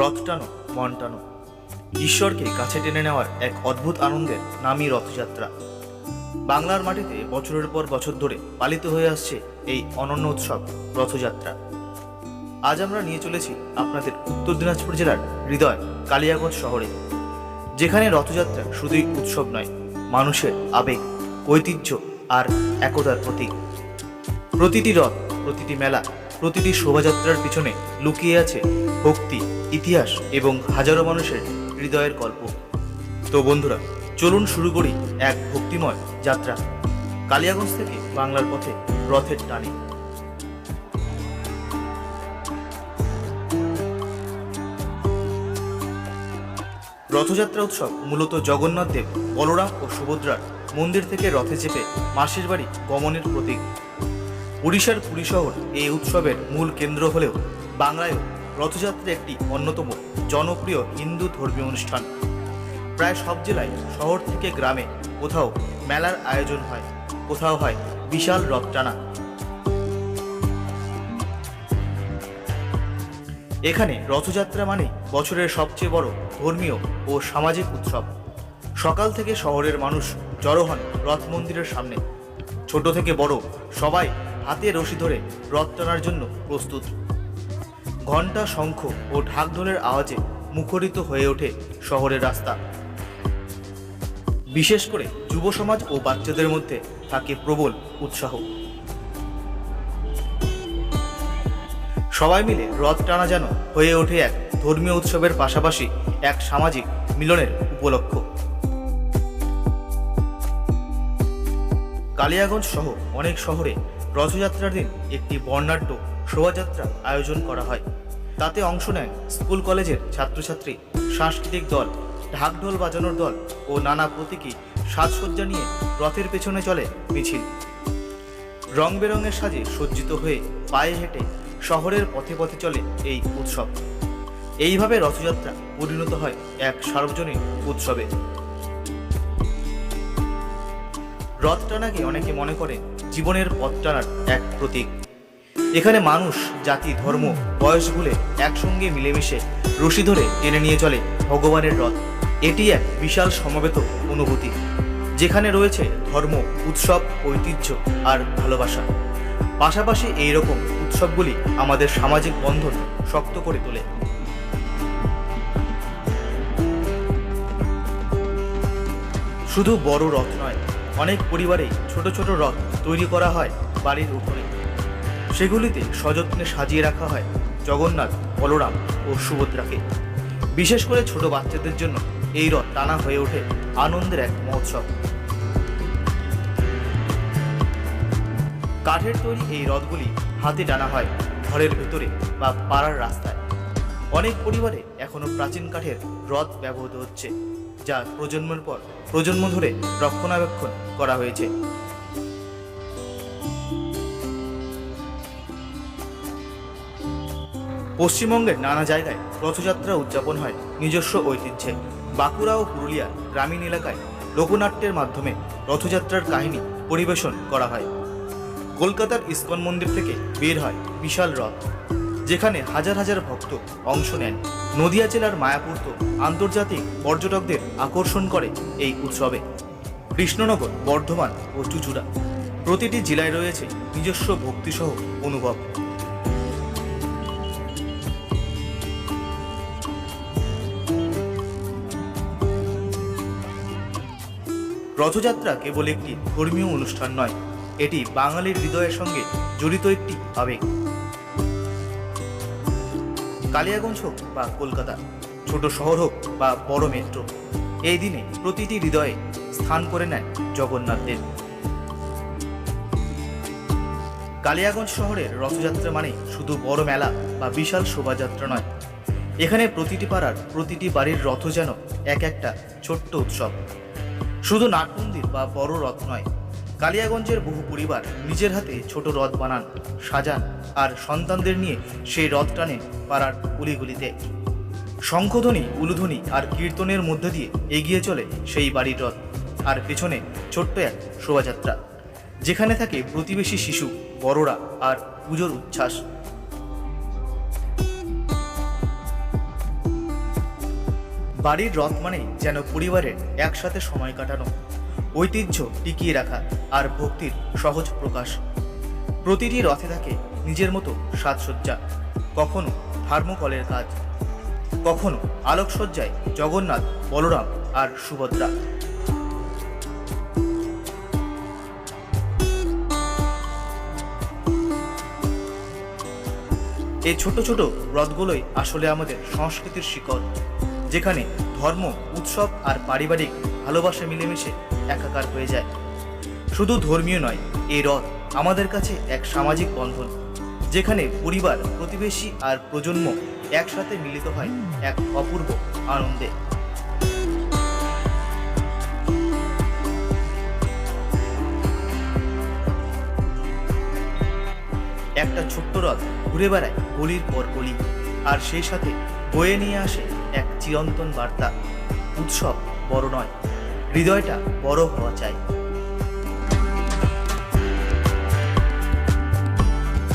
রথ টানো মন টানো ঈশ্বরকে কাছে টেনে নেওয়ার এক অদ্ভুত আনন্দের নামই রথযাত্রা। বাংলার মাটিতে বছরের পর বছর ধরে পালিত হয়ে আসছে এই অনন্য উৎসব, রথযাত্রা। আজ আমরা নিয়ে চলেছি আপনাদের উত্তর দিনাজপুর জেলার হৃদয়, কালিয়াগঞ্জ শহরে। যেখানে রথযাত্রা শুধুই উৎসব নয়, মানুষের আবেগ, ঐতিহ্য আর একতার প্রতীক। প্রতিটি রথ, প্রতিটি মেলা, প্রতিটি শোভাযাত্রার পিছনে লুকিয়ে আছে ভক্তি, ইতিহাস এবং হাজারো মানুষের হৃদয়ের গল্প। তো বন্ধুরা, চলুন শুরু করি এক ভক্তিময় যাত্রা। কালিয়াগঞ্জ থেকে বাংলার পথে রথের টানে। রথযাত্রা উৎসব মূলত জগন্নাথ দেব, বলরাম ও সুভদ্রার মন্দির থেকে রথে চেপে মাসির বাড়ি গমনের প্রতীক। উড়িষ্যার পুরী শহর এই উৎসবের মূল কেন্দ্র হলেও বাংলায়ও রথযাত্রা একটি অন্যতম জনপ্রিয় হিন্দু ধর্মীয় অনুষ্ঠান। প্রায় সব জেলায় শহর থেকে গ্রামে কোথাও মেলার আয়োজন হয়, কোথাও হয় বিশাল রথ টানা। এখানে রথযাত্রা মানে বছরের সবচেয়ে বড় ধর্মীয় ও সামাজিক উৎসব। সকাল থেকে শহরের মানুষ জড়ো হন রথ মন্দিরের সামনে। ছোট থেকে বড় সবাই হাতে রশি ধরে রথ টানার জন্য প্রস্তুত। ঘণ্টা শঙ্খ ও ঢাকঢোলের আওয়াজে মুখরিত হয়ে ওঠে শহরের রাস্তা। বিশেষ করে যুব সমাজ ও বাচ্চাদের মধ্যে থাকে প্রবল উৎসাহ। সবাই মিলে রথ টানা যেন হয়ে ওঠে এক ধর্মীয় উৎসবের পাশাপাশি এক সামাজিক মিলনের উপলক্ষ। কালিয়াগঞ্জ সহ অনেক শহরে রথযাত্রার দিন একটি বর্ণাঢ্য শোভাযাত্রা আয়োজন করা হয়। তাতে অংশ নেয় স্কুল কলেজের ছাত্রছাত্রী, সাংস্কৃতিক দল, ঢাকঢোল বাজানোর দল ও নানা প্রতীকী সাজসজ্জা নিয়ে রথের পেছনে চলে মিছিল। রং বেরঙের সাজে সজ্জিত হয়ে পায়ে হেঁটে শহরের পথে পথে চলে এই উৎসব। এইভাবে রথযাত্রা পরিণত হয় এক সার্বজনীন উৎসবে। রথ টানাকে অনেকে মনে করে জীবনের পথ টানার এক প্রতীক। এখানে মানুষ, জাতি, ধর্ম, বয়স ভুলে একসঙ্গে মিলেমিশে রশি ধরে টেনে নিয়ে চলে ভগবানের রথ। এটি এক বিশাল সমবেত অনুভূতি, যেখানে রয়েছে ধর্ম, উৎসব, ঐতিহ্য আর ভালোবাসা। পাশাপাশি এই রকম উৎসবগুলি আমাদের সামাজিক বন্ধন শক্ত করে তোলে। শুধু বড় রথ নয়, অনেক পরিবারে ছোট ছোট রথ তৈরি করা হয় বাড়ির উপরে। সেগুলিতে সযত্নে সাজিয়ে রাখা হয় জগন্নাথ, বলরাম ও সুভদ্রাকে। বিশেষ করে ছোট বাচ্চাদের জন্য এই রথ টানা হয়ে ওঠে আনন্দের এক মহোৎসব। কাঠের তৈরি এই রথগুলি হাতে টানা হয় ঘরের ভেতরে বা পাড়ার রাস্তায়। অনেক পরিবারে এখনও প্রাচীন কাঠের রথ ব্যবহৃত হচ্ছে, যা প্রজন্মের পর প্রজন্ম ধরে রক্ষণাবেক্ষণ করা হয়েছে। পশ্চিমবঙ্গের নানা জায়গায় রথযাত্রা উদযাপন হয় নিজস্ব ঐতিহ্যে। বাঁকুড়া ও পুরুলিয়া গ্রামীণ এলাকায় লোকনাট্যের মাধ্যমে রথযাত্রার কাহিনী পরিবেশন করা হয়। কলকাতার ইস্কন মন্দির থেকে বের হয় বিশাল রথ, যেখানে হাজার হাজার ভক্ত অংশ নেন। নদিয়া জেলার মায়াপুর তো আন্তর্জাতিক পর্যটকদের আকর্ষণ করে এই উৎসবে। কৃষ্ণনগর, বর্ধমান ও চুচুড়া প্রতিটি জেলায় রয়েছে নিজস্ব ভক্তিসহ অনুভব। রথযাত্রা কেবল একটি ধর্মীয় অনুষ্ঠান নয়, এটি বাঙালির হৃদয়ের সঙ্গে জড়িত একটি আবেগ। কালিয়াগঞ্জ হোক বা কলকাতা, ছোট শহর হোক বা বড় মেট্রো, এই দিনে প্রতিটি হৃদয়ে স্থান করে নেয় জগন্নাথ দেব। কালিয়াগঞ্জ শহরের রথযাত্রা মানে শুধু বড় মেলা বা বিশাল শোভাযাত্রা নয়। এখানে প্রতিটি পাড়ার প্রতিটি বাড়ির রথ যেন এক একটা ছোট্ট উৎসব। শুধু নাট মন্দির বা বড় রথ নয়, কালিয়াগঞ্জের বহু পরিবার নিজের হাতে ছোট রথ বানান, সাজান আর সন্তানদের নিয়ে সেই রথ টানে পাড়ার গুলিগুলিতে শঙ্খধ্বনি উলুধ্বনি আর কীর্তনের মধ্যে দিয়ে এগিয়ে চলে সেই বাড়ির রথ আর পেছনে ছোট্ট এক শোভাযাত্রা, যেখানে থাকে প্রতিবেশী শিশু, বড়রা আর পুজোর উচ্ছ্বাস। বাড়ির রথ মানেই যেন পরিবারের একসাথে সময় কাটানো। ঐতিহ্য টিকিয়ে রাখা আর ভক্তির সহজ প্রকাশ। প্রতিটি রথে থাকে নিজের মতো সাজসজ্জা, কখনো থার্মোকলের কাজ, কখনো আলোকসজ্জায় জগন্নাথ, বলরাম আর সুভদ্রা। এই ছোট ছোট রথগুলোই আসলে আমাদের সংস্কৃতির শিকড়। যেখানে ধর্ম, উৎসব আর পারিবারিক ভালোবাসা মিলেমিশে একাকার হয়ে যায়। শুধু ধর্মীয় নয় এই রথ আমাদের কাছে এক সামাজিক বন্ধন, যেখানে পরিবার, প্রতিবেশী আর প্রজন্ম একসাথে মিলিত হয় এক অপূর্ব আনন্দে। একটা ছোট্ট রথ ঘুরে বেড়ায় গলির পর গলি আর সেই সাথে বয়ে নিয়ে আসে এক চিরন্তন বার্তা। উৎসব বড় নয়, হৃদয়টা বড় হওয়া চাই।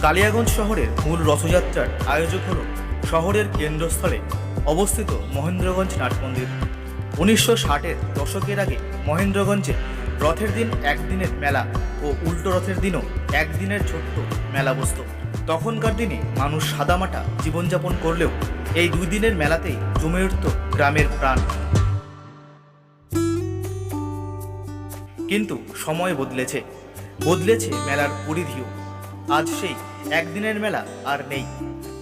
কালিয়াগঞ্জ শহরের মূল রথযাত্রার আয়োজক হল শহরের কেন্দ্রস্থলে অবস্থিত মহেন্দ্রগঞ্জ নাটমন্দির উনিশশো ষাটের দশকের আগে মহেন্দ্রগঞ্জে রথের দিন একদিনের মেলা ও উল্টো রথের দিনও একদিনের ছোট্ট মেলা বসত তখনকার দিনে মানুষ সাদামাটা জীবনযাপন করলেও এই দুই দিনের মেলাতেই জমে উঠত গ্রামের প্রাণ। কিন্তু সময় বদলেছে। বদলেছে মেলার পরিধিও। আজ সেই একদিনের মেলা আর নেই।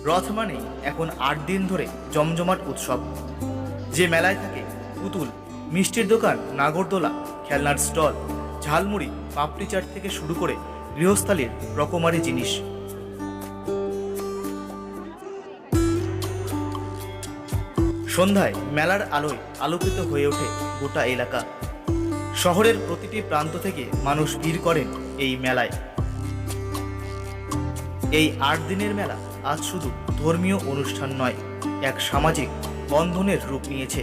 রথ মানেই এখন আট দিন ধরে জমজমাট উৎসব। যে মেলায় থাকে পুতুল, মিষ্টির দোকান, নাগরদোলা, খেলনার স্টল, ঝালমুড়ি, পাপড়ি চাট থেকে শুরু করে গৃহস্থালির রকমারি জিনিস। সন্ধ্যায় মেলার আলোয় আলোকিত হয়ে ওঠে গোটা এলাকা। শহরের প্রতিটি প্রান্ত থেকে মানুষ ভিড় করেন এই মেলায়। এই আট দিনের মেলা আজ শুধু ধর্মীয় অনুষ্ঠান নয়, এক সামাজিক বন্ধনের রূপ নিয়েছে।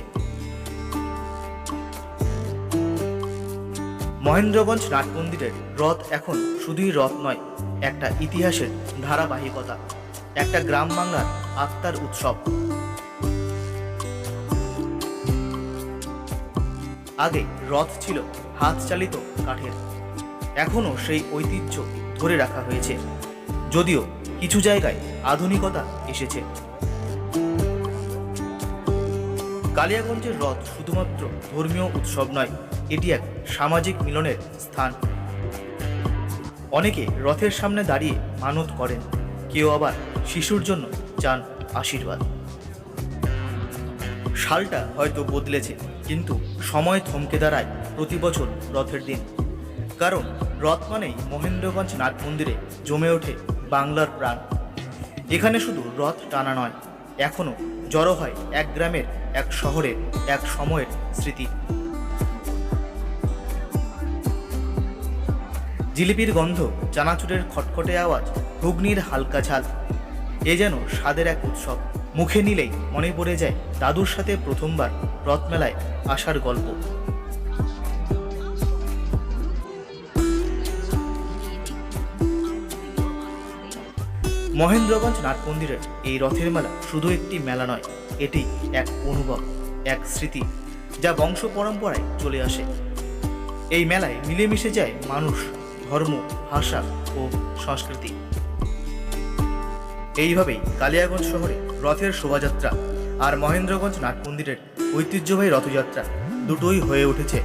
মহেন্দ্রগঞ্জ নাট মন্দিরের রথ এখন শুধুই রথ নয়, একটা ইতিহাসের ধারাবাহিকতা, একটা গ্রাম বাংলার আত্মার উৎসব। আগে রথ ছিল হাত চালিত কাঠের। এখনও সেই ঐতিহ্য ধরে রাখা হয়েছে। যদিও কিছু জায়গায় আধুনিকতা এসেছে। কালিয়াগঞ্জের রথ শুধুমাত্র ধর্মীয় উৎসব নয়, এটি এক সামাজিক মিলনের স্থান। অনেকে রথের সামনে দাঁড়িয়ে মানত করেন, কেউ আবার শিশুর জন্য চান আশীর্বাদ। সালটা হয়তো বদলেছে, কিন্তু সময় থমকে দাঁড়ায় প্রতি বছর রথের দিন। কারণ রথ মানেই মহেন্দ্রগঞ্জ নাট মন্দিরে জমে ওঠে বাংলার প্রাণ। এখানে শুধু রথ টানা নয় এখনও জড়ো হয় এক গ্রামের, এক শহরের, এক সময়ের স্মৃতি। জিলিপির গন্ধ, চানাচুরের খটখটে আওয়াজ, ঘুগনির হালকা ঝাল, এ যেন স্বাদের এক উৎসব। মুখে নিলেই মনে পড়ে যায় দাদুর সাথে প্রথমবার রথমেলায় আসার গল্প। মহেন্দ্রগঞ্জ নাট মন্দিরের এই রথের মেলা শুধু একটি মেলা নয়, এটি এক অনুভব, এক স্মৃতি যা বংশ পরম্পরায় চলে আসে। এই মেলায় মিলেমিশে যায় মানুষ, ধর্ম, ভাষা ও সংস্কৃতি। এইভাবেই কালিয়াগঞ্জ শহরে রথের শোভাযাত্রা আর মহেন্দ্রগঞ্জ নাট মন্দিরের ঐতিহ্যবাহী রথযাত্রা দুটোই হয়ে উঠেছে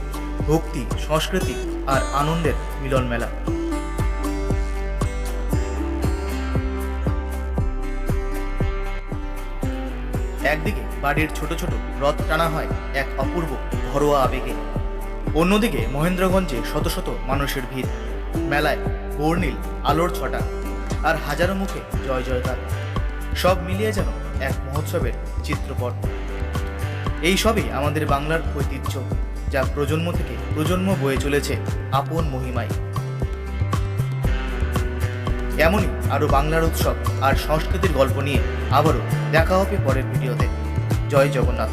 ভক্তি, সংস্কৃতি আর আনন্দের মিলন মেলা একদিকে বাড়ির ছোট ছোট রথ টানা হয় এক অপূর্ব ঘরোয়া আবেগে। অন্যদিকে মহেন্দ্রগঞ্জে শত শত মানুষের ভিড়। মেলায় বর্ণিল আলোর ছটা আর হাজারো মুখে জয় জয়কার। সব মিলিয়ে যেন এক মহোৎসবের চিত্রপট। এই সবই আমাদের বাংলার ঐতিহ্য, যা প্রজন্ম থেকে প্রজন্ম বয়ে চলেছে আপন মহিমায়। এমনই আরও বাংলার উৎসব আর সংস্কৃতির গল্প নিয়ে আবারও দেখা হবে পরের ভিডিওতে। জয় জগন্নাথ।